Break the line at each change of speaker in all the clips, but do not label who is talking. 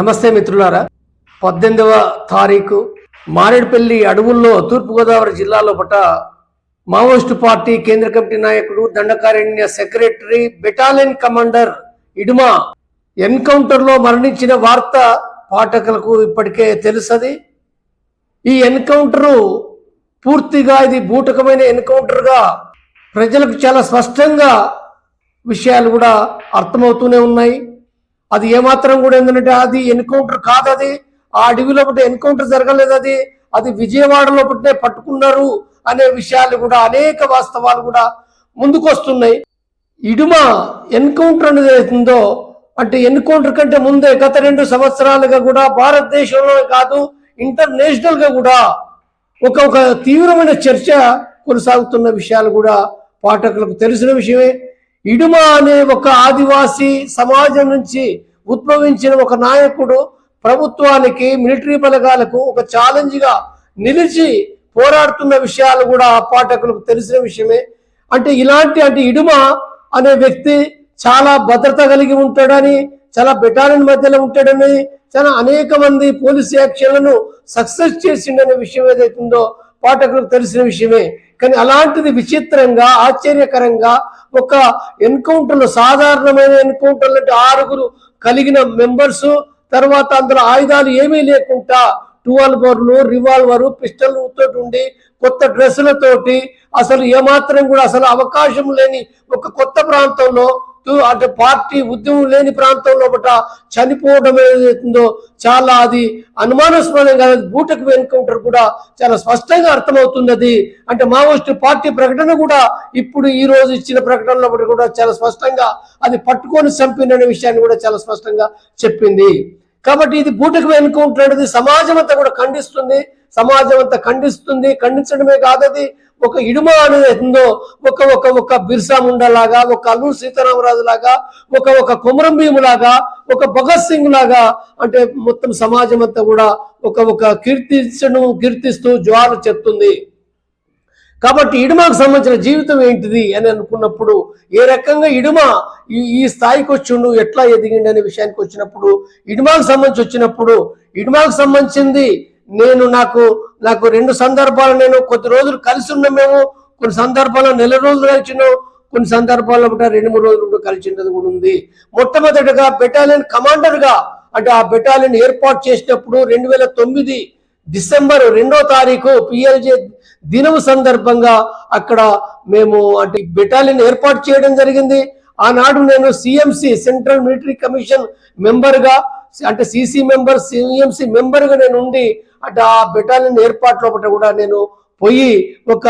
నమస్తే మిత్రులారా. పద్దెనిమిదవ తారీఖు మారేడుపల్లి అడవుల్లో తూర్పుగోదావరి జిల్లాలో పట మావోయిస్టు పార్టీ కేంద్ర కమిటీ నాయకుడు Dandakaranya secretary battalion commander Iduma ఎన్కౌంటర్లో మరణించిన వార్త పాఠకులకు ఇప్పటికే తెలుసది. ఈ ఎన్కౌంటరు పూర్తిగా ఇది బూటకమైన ఎన్కౌంటర్గా ప్రజలకు చాలా స్పష్టంగా విషయాలు కూడా అర్థమవుతూనే ఉన్నాయి. అది ఏమాత్రం కూడా ఏంటంటే అది ఎన్కౌంటర్ కాదు అది. ఆ అడవిలో ఒకటి ఎన్కౌంటర్ జరగలేదు అది. అది విజయవాడలో పుట్టే పట్టుకున్నారు అనే విషయాలు కూడా అనేక వాస్తవాలు కూడా ముందుకు వస్తున్నాయి ఇడుమ ఎన్కౌంటర్ అనేది అవుతుందో అంటే ఎన్కౌంటర్ కంటే ముందే గత రెండు సంవత్సరాలుగా కూడా భారతదేశంలో కాదు ఇంటర్నేషనల్గా కూడా ఒక ఒక తీవ్రమైన చర్చ కొనసాగుతున్న విషయాలు కూడా పాఠకులకు తెలిసిన విషయమే. ఇడుమ అనే ఒక ఆదివాసీ సమాజం నుంచి ఉద్భవించిన ఒక నాయకుడు ప్రభుత్వానికి మిలిటరీ బలగాలకు ఒక ఛాలెంజ్గా నిలిచి పోరాడుతున్న విషయాలు కూడా ఆ పాఠకులకు తెలిసిన విషయమే. అంటే ఇలాంటి అంటే ఇడుమ అనే వ్యక్తి చాలా భద్రత కలిగి ఉంటాడని చాలా బెటాలియన్ మధ్యలో ఉంటాడని చాలా అనేక మంది పోలీస్ యాక్షన్లను సక్సెస్ చేసిండనే విషయం ఏదైతుందో పాఠకులకు తెలిసిన విషయమే. కానీ అలాంటిది విచిత్రంగా ఆశ్చర్యకరంగా ఒక ఎన్కౌంటర్లు సాధారణమైన ఎన్కౌంటర్లు అంటే ఆరుగురు కలిగిన మెంబర్స్ తర్వాత అందులో ఆయుధాలు ఏమీ లేకుండా టువాల్వర్లు రివాల్వరు పిస్టల్ తోటి ఉండి కొత్త డ్రెస్సులతోటి అసలు ఏమాత్రం కూడా అసలు అవకాశం లేని ఒక కొత్త ప్రాంతంలో అంటే పార్టీ ఉద్యమం లేని ప్రాంతంలో బట చనిపోవడం ఏదైతుందో చాలా అది అనుమానాస్పదంగా బూటకు ఎన్కౌంటర్ కూడా చాలా స్పష్టంగా అర్థమవుతుంది అది. అంటే మావోయిస్టు పార్టీ ప్రకటన కూడా ఇప్పుడు ఈ రోజు ఇచ్చిన ప్రకటనలో కూడా చాలా స్పష్టంగా అది పట్టుకొని చంపిందనే విషయాన్ని కూడా చాలా స్పష్టంగా చెప్పింది. కాబట్టి ఇది బూటకు ఎన్కౌంటర్ అనేది సమాజం అంతా కూడా ఖండిస్తుంది. సమాజం అంతా ఖండిస్తుంది. ఖండించడమే కాదు అది ఒక ఇడుమ అనేది ఉందో ఒక ఒక ఒక బిర్సా ముండలాగా ఒక అల్లూరు సీతారామరాజు లాగా ఒక ఒక కుమరం భీము లాగా ఒక భగత్ సింగ్ లాగా అంటే మొత్తం సమాజం అంతా కూడా ఒక ఒక కీర్తించడం కీర్తిస్తూ జ్వాలు చెప్తుంది. కాబట్టి ఇడుమకు సంబంధించిన జీవితం ఏంటిది అని అనుకున్నప్పుడు ఏ రకంగా ఇడుమ ఈ ఈ స్థాయికి వచ్చిండు ఎట్లా ఎదిగిండు అనే విషయానికి వచ్చినప్పుడు ఇడుమాకు సంబంధించి వచ్చినప్పుడు ఇడుమాకు సంబంధించింది నేను నాకు నాకు రెండు సందర్భాలు నేను కొద్ది రోజులు కలిసి ఉన్నాం మేము. కొన్ని సందర్భాల్లో నెల రోజులు కలిసినాం కొన్ని సందర్భాల్లో కూడా రెండు మూడు రోజులు కూడా కలిసినది కూడా ఉంది. మొట్టమొదటిగా బెటాలియన్ కమాండర్గా అంటే ఆ బెటాలియన్ ఏర్పాటు చేసినప్పుడు రెండు వేల తొమ్మిది డిసెంబర్ రెండో తారీఖు పిఎల్జే దినం సందర్భంగా అక్కడ మేము అంటే బెటాలియన్ ఏర్పాటు చేయడం జరిగింది. ఆనాడు నేను సిఎంసి సెంట్రల్ మిలిటరీ కమిషన్ మెంబర్గా అంటే సిసి మెంబర్ సిఎంసి మెంబర్గా నేను ఉండి అంటే ఆ బెటాలియన్ ఏర్పాటు లోపల కూడా నేను పోయి ఒక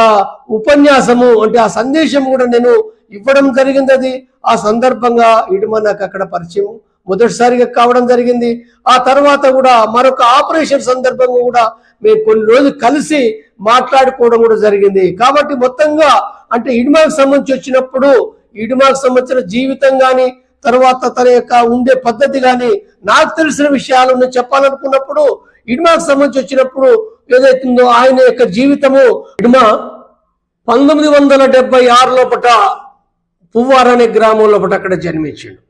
ఉపన్యాసము అంటే ఆ సందేశం కూడా నేను ఇవ్వడం జరిగింది అది ఆ సందర్భంగా ఇటుమ నాకు అక్కడ పరిచయం మొదటిసారిగా కావడం జరిగింది. ఆ తర్వాత కూడా మరొక ఆపరేషన్ సందర్భంగా కూడా మేము కొన్ని రోజులు కలిసి మాట్లాడుకోవడం కూడా జరిగింది. కాబట్టి మొత్తంగా అంటే ఇడుమాకు సంబంధించి వచ్చినప్పుడు ఇడుమాకు సంబంధించిన జీవితం కానీ తర్వాత తన యొక్క ఉండే పద్ధతి కానీ నాకు తెలిసిన విషయాలు చెప్పాలనుకున్నప్పుడు ఇడ్మాకు సంబంధించి వచ్చినప్పుడు ఏదైతుందో ఆయన యొక్క జీవితము ఇడ్మా పంతొమ్మిది వందల డెబ్బై ఆరు లోపట పువ్వార్ అనే గ్రామం లోపట అక్కడ జన్మించాడు.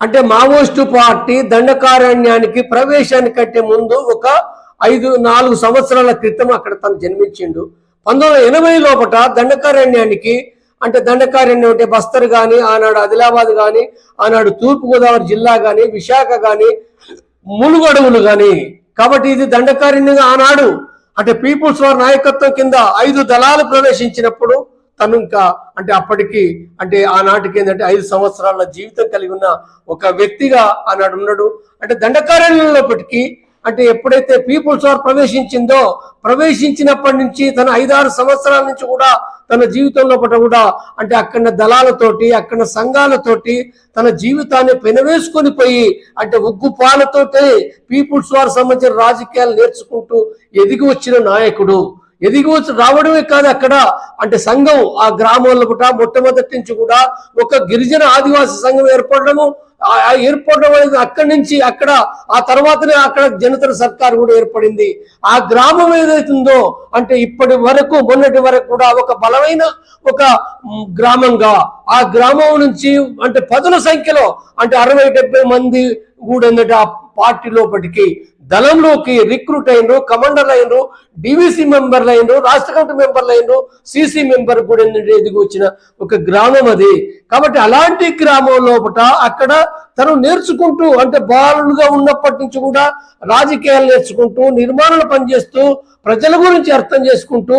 అంటే మావోయిస్టు పార్టీ దండకారణ్యానికి ప్రవేశానికంటే ముందు ఒక ఐదు నాలుగు సంవత్సరాల క్రితం అక్కడ తను జన్మించిండు. పంతొమ్మిది వందల ఎనభై లోపట దండకారణ్యానికి అంటే దండకారణ్యం అంటే బస్తర్ కానీ ఆనాడు ఆదిలాబాద్ కానీ ఆనాడు తూర్పుగోదావరి జిల్లా కానీ విశాఖ కానీ ములుగొడవులు కానీ కాబట్టి ఇది దండకారణ్యంగా ఆనాడు అంటే పీపుల్స్ వార్ నాయకత్వం కింద ఐదు దళాలు ప్రవేశించినప్పుడు తను ఇంకా అంటే అప్పటికి అంటే ఆనాటికి ఏంటంటే ఐదు సంవత్సరాల జీవితం కలిగి ఉన్న ఒక వ్యక్తిగా ఆనాడు ఉన్నాడు. అంటే దండకారణ్యంలోపటికి అంటే ఎప్పుడైతే పీపుల్స్ వార్ ప్రవేశించిందో ప్రవేశించినప్పటి నుంచి తన ఐదారు సంవత్సరాల నుంచి కూడా తన జీవితంలో పట కూడా అంటే అక్కడ దళాలతోటి అక్కడ సంఘాలతోటి తన జీవితాన్ని పెనవేసుకొని పోయి అంటే ఉగ్గు పాలతోటి పీపుల్స్ వార్ సంబంధించిన రాజకీయాలు నేర్చుకుంటూ ఎదిగి వచ్చిన నాయకుడు. ఎదిగి వచ్చి రావడమే కాదు అక్కడ అంటే సంఘం ఆ గ్రామంలో కూడా మొట్టమొదటి నుంచి కూడా ఒక గిరిజన ఆదివాసీ సంఘం ఏర్పడము ఆ ఆ ఏర్పడడం అనేది అక్కడి నుంచి అక్కడ ఆ తర్వాతనే అక్కడ జనతర సర్కార్ కూడా ఏర్పడింది. ఆ గ్రామం ఏదైతుందో అంటే ఇప్పటి వరకు మొన్నటి వరకు కూడా ఒక బలమైన ఒక గ్రామంగా ఆ గ్రామం నుంచి అంటే పదుల సంఖ్యలో అంటే అరవై డెబ్బై మంది కూడా ఆ పార్టీ లోపటికి దళంలోకి రిక్రూట్ అయినరు కమాండర్లు అయినరు డివిసి మెంబర్లు అయినరు రాష్ట్ర కమిటీ మెంబర్లు అయినరు సిసి మెంబర్ కూడా ఎదిగి వచ్చిన ఒక గ్రామం అది. కాబట్టి అలాంటి గ్రామం లోపల అక్కడ తను నేర్చుకుంటూ అంటే బాలుడుగా ఉన్నప్పటి నుంచి కూడా రాజకీయాలు నేర్చుకుంటూ నిర్మాణాలు పనిచేస్తూ ప్రజల గురించి అర్థం చేసుకుంటూ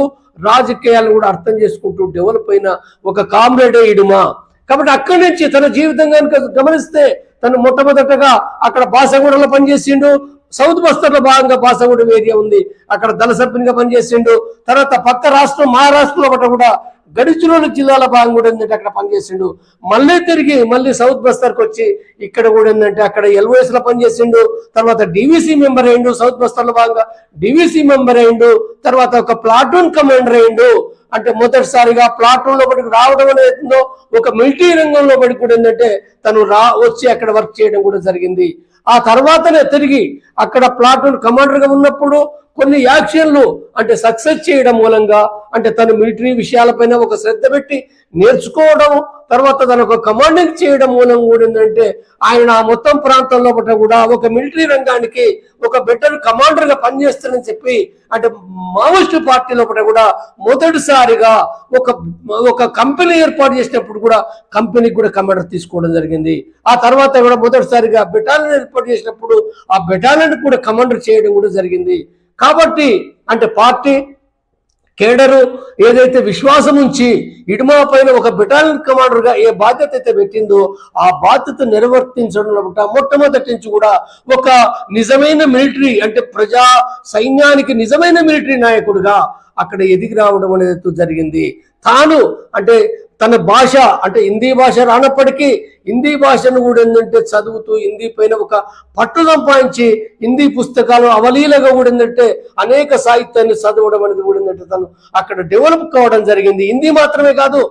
రాజకీయాలు కూడా అర్థం చేసుకుంటూ డెవలప్ అయిన ఒక కామ్రేడే ఇడుమా. కాబట్టి అక్కడి నుంచి తన జీవితం కనుక గమనిస్తే తను మొట్టమొదటగా అక్కడ బాసగూడలో పనిచేసిండు. సౌత్ బస్తర్లో భాగంగా బాసగూడెం ఏరియా ఉంది. అక్కడ దళ సభ్యునిగా పనిచేసిండు. తర్వాత పక్క రాష్ట్రం మహారాష్ట్రలో ఒకటి కూడా గడిచిరోలు జిల్లాలో భాగం కూడా ఏంటంటే అక్కడ పనిచేసిండు. మళ్ళీ తిరిగి మళ్ళీ సౌత్ బస్తర్కి వచ్చి ఇక్కడ కూడా ఏంటంటే అక్కడ ఎల్ఓఎస్లో పనిచేసిండు. తర్వాత డివిసి మెంబర్ అయిండు సౌత్ బస్తర్లో భాగంగా డివిసి మెంబర్ అయిండు తర్వాత ఒక ప్లాటూన్ కమాండర్ అయిండు అంటే మొదటిసారిగా ప్లాటూన్ లోపలికి రావడం అనేది ఒక మిలిటరీ రంగంలో పడి కూడా ఏంటంటే తను రా వచ్చి అక్కడ వర్క్ చేయడం కూడా జరిగింది. ఆ తర్వాతనే తిరిగి అక్కడ ప్లాటూన్ కమాండర్గా ఉన్నప్పుడు కొన్ని యాక్షన్లు అంటే సక్సెస్ చేయడం మూలంగా అంటే తను మిలిటరీ విషయాలపైన ఒక శ్రద్ధ పెట్టి నేర్చుకోవడం తర్వాత తన ఒక కమాండింగ్ చేయడం మూలం కూడా ఏంటంటే ఆయన ఆ మొత్తం ప్రాంతంలో పట్ల కూడా ఒక మిలిటరీ రంగానికి ఒక బెటర్ కమాండర్గా పనిచేస్తానని చెప్పి అంటే మావోయిస్టు పార్టీ లోపల కూడా మొదటిసారిగా ఒక ఒక కంపెనీ ఏర్పాటు చేసినప్పుడు కూడా కంపెనీకి కూడా కమాండర్ తీసుకోవడం జరిగింది. ఆ తర్వాత కూడా మొదటిసారిగా బెటాలియన్ ఏర్పాటు చేసినప్పుడు ఆ బెటాలియన్ కూడా కమాండర్ చేయడం కూడా జరిగింది. కాబట్టి అంటే పార్టీ కేడరు ఏదైతే విశ్వాసం ఉంచి ఇటుమా పైన ఒక బెటాలియన్ కమాండర్గా ఏ బాధ్యత అయితే పెట్టిందో ఆ బాధ్యత నిర్వర్తించడంలో మొట్టమొదటి నుంచి కూడా ఒక నిజమైన మిలిటరీ అంటే ప్రజా సైన్యానికి నిజమైన మిలిటరీ నాయకుడిగా అక్కడ ఎదిగి రావడం అనేది జరిగింది. తాను అంటే తన భాష అంటే హిందీ భాష రానప్పటికీ హిందీ భాషను కూడా ఏంటంటే చదువుతూ హిందీ పైన ఒక పట్టు సంపాదించి హిందీ పుస్తకాలు అవలీలగా కూడా ఏంటంటే అనేక సాహిత్యాన్ని చదవడం అనేది కూడా ఏంటంటే తను అక్కడ డెవలప్ కావడం జరిగింది. హిందీ మాత్రమే కాదు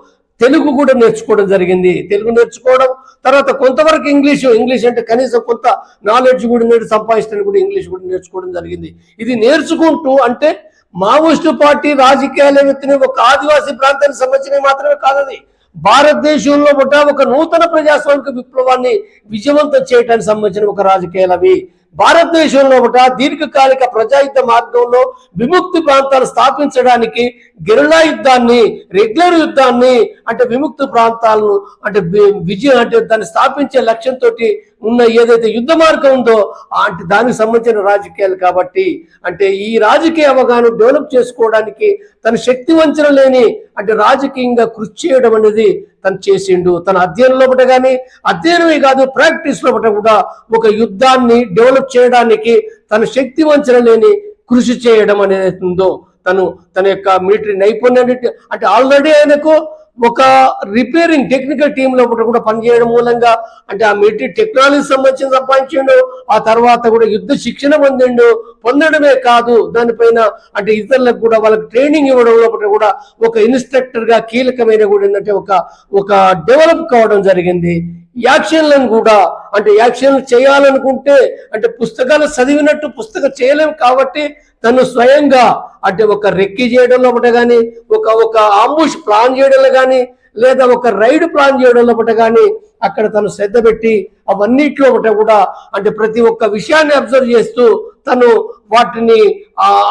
తెలుగు కూడా నేర్చుకోవడం జరిగింది. తెలుగు నేర్చుకోవడం తర్వాత కొంతవరకు ఇంగ్లీషు ఇంగ్లీష్ అంటే కనీసం కొంత నాలెడ్జ్ కూడా సంపాదించడానికి కూడా ఇంగ్లీష్ కూడా నేర్చుకోవడం జరిగింది. ఇది నేర్చుకుంటూ అంటే మావోయిస్టు పార్టీ రాజకీయాలు వ్యక్తిని ఒక ఆదివాసీ ప్రాంతానికి సంబంధించినవి మాత్రమే కాదది. భారతదేశంలో కూడా ఒక నూతన ప్రజాస్వామిక విప్లవాన్ని విజయవంతం చేయడానికి సంబంధించిన ఒక రాజకీయాలు అవి. భారతదేశంలో పుట్ట దీర్ఘకాలిక ప్రజాయుద్ధ మార్గంలో విముక్తి ప్రాంతాలు స్థాపించడానికి గెరిలా యుద్ధాన్ని రెగ్యులర్ యుద్ధాన్ని అంటే విముక్తి ప్రాంతాలను అంటే విజయం అంటే దాన్ని స్థాపించే లక్ష్యంతో ఉన్న ఏదైతే యుద్ధ మార్గం ఉందో అంటే దానికి సంబంధించిన రాజకీయాలు కాబట్టి అంటే ఈ రాజకీయ అవగాహన డెవలప్ చేసుకోవడానికి తన శక్తి వంచన లేని అంటే రాజకీయంగా కృషి చేయడం అనేది తను చేసిండు. తన అధ్యయనం లోపల కానీ అధ్యయనమే కాదు ప్రాక్టీస్ లోపల కూడా ఒక యుద్ధాన్ని డెవలప్ చేయడానికి తన శక్తి వంచన లేని కృషి చేయడం అనేది ఉందో తను తన యొక్క మిలిటరీ నైపుణ్యాన్ని అంటే ఆల్రెడీ ఆయనకు ఒక రిపేరింగ్ టెక్నికల్ టీమ్లో కూడా పనిచేయడం మూలంగా అంటే ఆ మిలిటరీ టెక్నాలజీ సంబంధించిన సంపాదించిండు ఆ తర్వాత కూడా యుద్ధ శిక్షణ పొందిండు. పొందడమే కాదు దానిపైన అంటే ఇతరులకు కూడా వాళ్ళకి ట్రైనింగ్ ఇవ్వడం లోపల కూడా ఒక ఇన్స్ట్రక్టర్గా కీలకమైన కూడా ఏంటంటే ఒక ఒక డెవలప్ కావడం జరిగింది. యాక్షన్లను కూడా అంటే యాక్షన్లు చేయాలనుకుంటే అంటే పుస్తకాలు చదివినట్టు పుస్తకం చేయలేము కాబట్టి తను స్వయంగా అంటే ఒక రెక్కి చేయడంలో ఒకటి కానీ ఒక ఒక అంబుష్ ప్లాన్ చేయడంలో కానీ లేదా ఒక రైడ్ ప్లాన్ చేయడంలో ఒకటి కానీ అక్కడ తను శ్రద్ధ పెట్టి అవన్నిట్లో ఒకటి కూడా అంటే ప్రతి ఒక్క విషయాన్ని అబ్జర్వ్ చేస్తూ తను వాటిని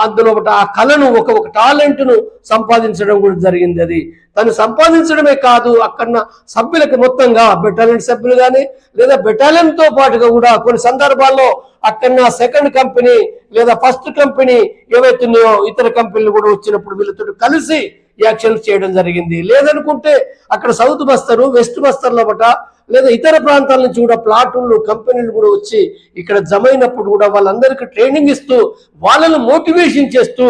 అందులో ఒకటి ఆ కళను ఒక ఒక టాలెంట్ను సంపాదించడం కూడా జరిగింది అది. తను సంపాదించడమే కాదు అక్కడ సభ్యులకు మొత్తంగా బెటాలియన్ సభ్యులు కానీ లేదా బెటాలియన్తో పాటుగా కూడా కొన్ని సందర్భాల్లో అక్కడ సెకండ్ కంపెనీ లేదా ఫస్ట్ కంపెనీ ఏవైతున్నాయో ఇతర కంపెనీలు కూడా వచ్చినప్పుడు వీళ్ళతో కలిసి యాక్షన్ చేయడం జరిగింది. లేదనుకుంటే అక్కడ సౌత్ బస్తరు వెస్ట్ బస్తర్లో బట లేదా ఇతర ప్రాంతాల నుంచి కూడా ప్లాటులు కంపెనీలు కూడా వచ్చి ఇక్కడ జమ అయినప్పుడు కూడా వాళ్ళందరికీ ట్రైనింగ్ ఇస్తూ వాళ్ళను మోటివేషన్ చేస్తూ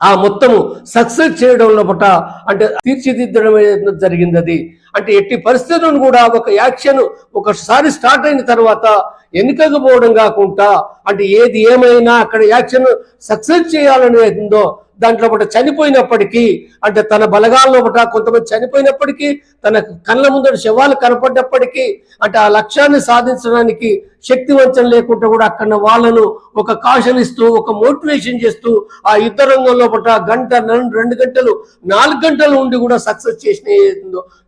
ఆ మొత్తము సక్సెస్ చేయడంలో పట అంటే తీర్చిదిద్దడం జరిగింది అది అంటే ఎట్టి పరిస్థితులను కూడా ఒక యాక్షన్ ఒకసారి స్టార్ట్ అయిన తర్వాత వెనుకకపోవడం కాకుండా అంటే ఏది ఏమైనా అక్కడ యాక్షన్ సక్సెస్ చేయాలని ఉందో దాంట్లో ఒకటి చనిపోయినప్పటికీ అంటే తన బలగాల్లో ఒకట కొంతమంది చనిపోయినప్పటికీ తన కళ్ళ ముందర శవాలు కనపడ్డప్పటికీ అంటే ఆ లక్ష్యాన్ని సాధించడానికి శక్తి వంచన లేకుండా కూడా అక్కడ వాళ్ళను ఒక కాషన్ ఇస్తూ ఒక మోటివేషన్ చేస్తూ ఆ యుద్ధ రంగంలో పట్ల గంట రెండు రెండు గంటలు నాలుగు గంటలు ఉండి కూడా సక్సెస్ చేసిన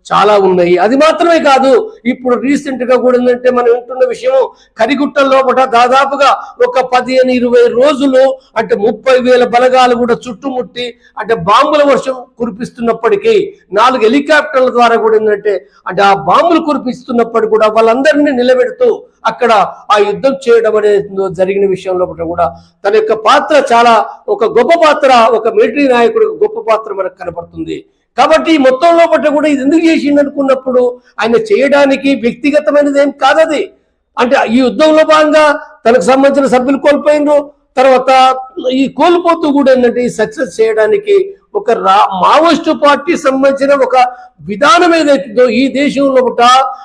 చాలా ఉన్నాయి. అది మాత్రమే కాదు ఇప్పుడు రీసెంట్గా కూడా ఏంటంటే మనం వింటున్న విషయం కరిగుట్ట లోపల దాదాపుగా ఒక పదిహేను ఇరవై రోజులు అంటే ముప్పై వేల బలగాలు కూడా చుట్టుముట్టి అంటే బాంబుల వర్షం కురిపిస్తున్నప్పటికీ నాలుగు హెలికాప్టర్ల ద్వారా కూడా ఏంటంటే అంటే ఆ బాంబులు కురిపిస్తున్నప్పటికీ కూడా వాళ్ళందరినీ నిలబెడుతూ అక్కడ ఆ యుద్ధం చేయడం అనేది జరిగిన విషయంలో కూడా తన యొక్క పాత్ర చాలా ఒక గొప్ప పాత్ర ఒక మిలిటరీ నాయకుడు గొప్ప పాత్ర మనకు కనపడుతుంది కాబట్టి మొత్తం లోపల కూడా ఇది ఎందుకు చేసిండు అనుకున్నప్పుడు ఆయన చేయడానికి వ్యక్తిగతమైనది ఏం కాదది అంటే ఈ యుద్ధంలో భాగంగా తనకు సంబంధించిన సభ్యులు కోల్పోయినరు తర్వాత ఈ కోల్పోతూ కూడా ఏంటంటే ఈ సక్సెస్ చేయడానికి ఒక రా మావోయిస్టు పార్టీ సంబంధించిన ఒక విధానం ఏదైతుందో ఈ దేశంలో ఒకట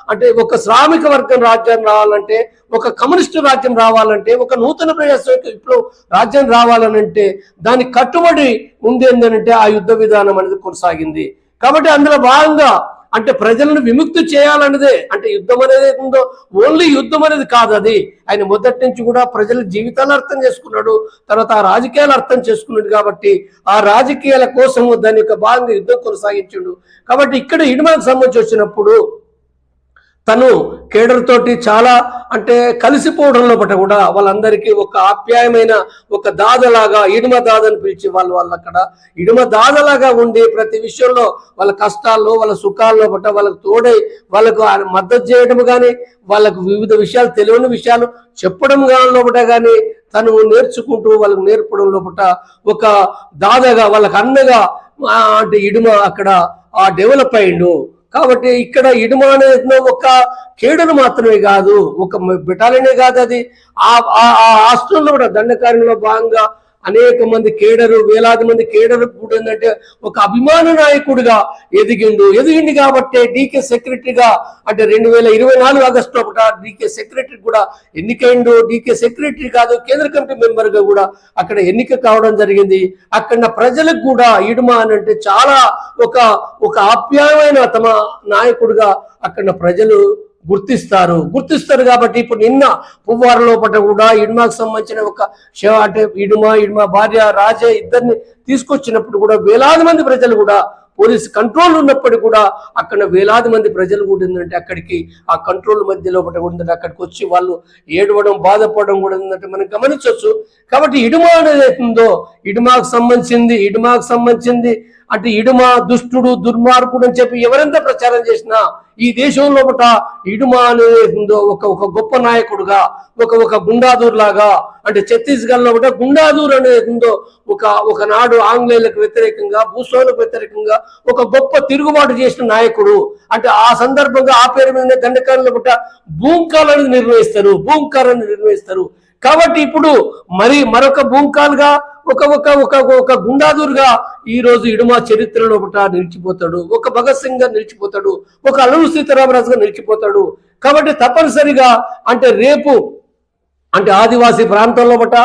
అంటే ఒక శ్రామిక వర్గం రాజ్యం రావాలంటే ఒక కమ్యూనిస్టు రాజ్యం రావాలంటే ఒక నూతన ప్రజాస్వామిక ఇప్పుడు రాజ్యం రావాలనంటే దానికి కట్టుబడి ఉంది ఏంటంటే ఆ యుద్ధ విధానం అనేది కొనసాగింది. కాబట్టి అందులో భాగంగా అంటే ప్రజలను విముక్తి చేయాలన్నదే అంటే యుద్ధం అనేది ఉందో ఓన్లీ యుద్ధం అనేది కాదు అది. ఆయన మొదటి నుంచి కూడా ప్రజల జీవితాలు అర్థం చేసుకున్నాడు తర్వాత ఆ రాజకీయాలు అర్థం చేసుకున్నాడు కాబట్టి ఆ రాజకీయాల కోసం దాని యొక్క భాగంగా యుద్ధం కొనసాగించాడు. కాబట్టి ఇక్కడ ఇడుమలకు సంబంధించి వచ్చినప్పుడు తను కేడర్ తోటి చాలా అంటే కలిసిపోవడంలో పట్ల కూడా వాళ్ళందరికీ ఒక ఆప్యాయమైన ఒక దాదలాగా ఇడుమ దాదని పిలిచి వాళ్ళు వాళ్ళు అక్కడ ఇడుమ దాదలాగా ఉండి ప్రతి విషయంలో వాళ్ళ కష్టాల్లో వాళ్ళ సుఖాల్లో పట్ల వాళ్ళకు తోడై వాళ్ళకు ఆ మద్దతు చేయడం కానీ వాళ్ళకు వివిధ విషయాలు తెలియని విషయాలు చెప్పడం కానీ లోపట కానీ తను నేర్చుకుంటూ వాళ్ళకు నేర్పడం లోపట ఒక దాదాగా వాళ్ళకి అన్నగా అంటే ఇడుమ అక్కడ ఆ డెవలప్ అయిండు. కాబట్టి ఇక్కడ ఇడుమ అనేది ఒక కేడును మాత్రమే కాదు ఒక బెటాలియనే కాదు అది. ఆ ఆ- ఆ హాస్టల్లో కూడా దండకార్యంలో భాగంగా అనేక మంది కేడరు వేలాది మంది కేడరు కూడా ఏంటంటే ఒక అభిమాన నాయకుడిగా ఎదిగిండు. ఎదిగిండు కాబట్టి డీకే సెక్రటరీగా అంటే రెండు వేల ఇరవై నాలుగు ఆగస్టు ఒకట డీకే సెక్రటరీ కూడా ఎన్నికైండు. డీకే సెక్రటరీ కాదు కేంద్ర కమిటీ మెంబర్గా కూడా అక్కడ ఎన్నిక కావడం జరిగింది. అక్కడ ప్రజలకు కూడా ఇడుమా అని అంటే చాలా ఒక ఒక ఆప్యాయమైన తమ నాయకుడిగా అక్కడ ప్రజలు గుర్తిస్తారు. గుర్తిస్తారు కాబట్టి ఇప్పుడు నిన్న పువ్వార లోపల కూడా ఇడుమాకు సంబంధించిన ఒక శివ అంటే ఇడుమ ఇడుమ భార్య రాజే ఇద్దరిని తీసుకొచ్చినప్పుడు కూడా వేలాది మంది ప్రజలు కూడా పోలీస్ కంట్రోల్ ఉన్నప్పటికీ కూడా అక్కడ వేలాది మంది ప్రజలు కూడా ఏంటంటే అక్కడికి ఆ కంట్రోల్ మధ్యలో ఒకటి కూడా అక్కడికి వచ్చి వాళ్ళు ఏడవడం బాధపడడం కూడా ఏంటంటే మనం గమనించవచ్చు. కాబట్టి ఇడుమ అనేది ఉందో ఇడుమాకు సంబంధించింది ఇడుమాకు సంబంధించింది. అంటే ఇడుమ దుష్టుడు దుర్మార్గుడు అని చెప్పి ఎవరెంత ప్రచారం చేసినా ఈ దేశంలో ఒకట ఇడుమ అనేది ఉందో ఒక ఒక గొప్ప నాయకుడుగా ఒక ఒక గుండాదూర్ లాగా అంటే ఛత్తీస్గఢ్లో ఒకట గుండాదూర్ అనేది ఉందో ఒక ఒకనాడు ఆంగ్లేయులకు వ్యతిరేకంగా భూస్వాములకు వ్యతిరేకంగా ఒక గొప్ప తిరుగుబాటు చేసిన నాయకుడు. అంటే ఆ సందర్భంగా ఆ పేరు మీద దండకారులు ఒకట భూంకాలను నిర్వహిస్తారు భూంకారాన్ని నిర్వహిస్తారు కాబట్టి ఇప్పుడు మరి మరొక భూంకాలుగా ఒక ఒక ఒక ఒక గుండాదూరుగా ఈ రోజు ఇడుమ చరిత్రలో ఒకట నిలిచిపోతాడు ఒక భగత్ సింగ్గా నిలిచిపోతాడు ఒక అల్లూరు సీతారామరాజు గా నిలిచిపోతాడు. కాబట్టి తప్పనిసరిగా అంటే రేపు అంటే ఆదివాసీ ప్రాంతంలో బట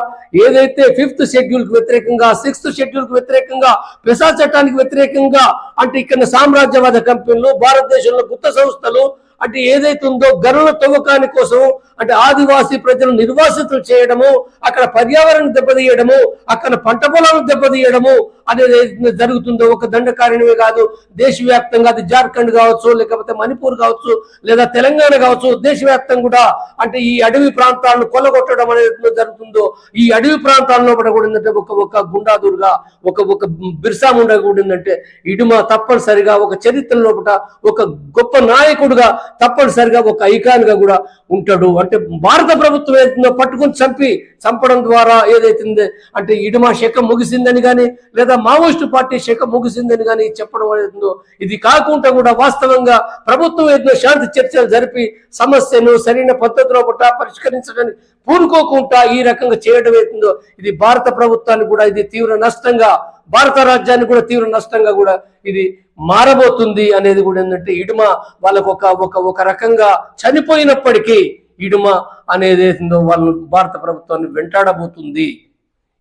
ఏదైతే ఫిఫ్త్ షెడ్యూల్కి వ్యతిరేకంగా సిక్స్త్ షెడ్యూల్కి వ్యతిరేకంగా పెసా చట్టానికి వ్యతిరేకంగా అంటే ఇక్కడ సామ్రాజ్యవాద కంపెనీలు భారతదేశంలో గుత్త సంస్థలు అంటే ఏదైతే ఉందో గనుల తవ్వకాని కోసం అంటే ఆదివాసీ ప్రజలు నిర్వాసితులు చేయడము అక్కడ పర్యావరణం దెబ్బతీయడము అక్కడ పంట పొలాలను దెబ్బతీయడము అనేది జరుగుతుందో ఒక దండకారణమే కాదు దేశవ్యాప్తంగా అది జార్ఖండ్ కావచ్చు లేకపోతే మణిపూర్ కావచ్చు లేదా తెలంగాణ కావచ్చు దేశవ్యాప్తంగా కూడా అంటే ఈ అడవి ప్రాంతాలను కొల్లగొట్టడం అనేది జరుగుతుందో ఈ అడవి ప్రాంతాల్లో కూడా ఒక ఒక గుండాదురుగా ఒక ఒక బిర్సా ముండా కూడా ఇడుమ తప్పనిసరిగా ఒక చరిత్ర లోపల ఒక గొప్ప నాయకుడుగా తప్పనిసరిగా ఒక ఐకాన్గా కూడా ఉంటాడు. అంటే అంటే భారత ప్రభుత్వం ఏదైతుందో పట్టుకుని చంపి చంపడం ద్వారా ఏదైతుందో అంటే ఇడుమ శకం ముగిసిందని కానీ లేదా మావోయిస్టు పార్టీ శకం ముగిసిందని కానీ చెప్పడం ఏదైతుందో ఇది కాకుండా కూడా వాస్తవంగా ప్రభుత్వం ఏదో శాంతి చర్చలు జరిపి సమస్యను సరైన పద్ధతిలో పట్ల పరిష్కరించడానికి పూనుకోకుండా ఈ రకంగా చేయడం అవుతుందో ఇది భారత ప్రభుత్వాన్ని కూడా ఇది తీవ్ర నష్టంగా భారత రాజ్యాన్ని కూడా తీవ్ర నష్టంగా కూడా ఇది మారబోతుంది అనేది కూడా ఏంటంటే ఇడుమ వాళ్ళకు ఒక ఒక ఒక రకంగా చనిపోయినప్పటికీ ఇడుమ అనేది ఏందో వాళ్ళు భారత ప్రభుత్వాన్ని వెంటాడబోతుంది.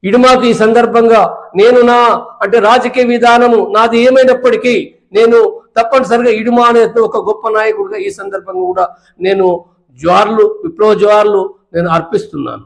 ఇడుమాకు ఈ సందర్భంగా నేను నా అంటే రాజకీయ విధానము నాది ఏమైనప్పటికీ నేను తప్పనిసరిగా ఇడుమ అనే ఒక గొప్ప నాయకుడిగా ఈ సందర్భంగా కూడా నేను జ్వార్లు విప్లవ జ్వార్లు నేను అర్పిస్తున్నాను.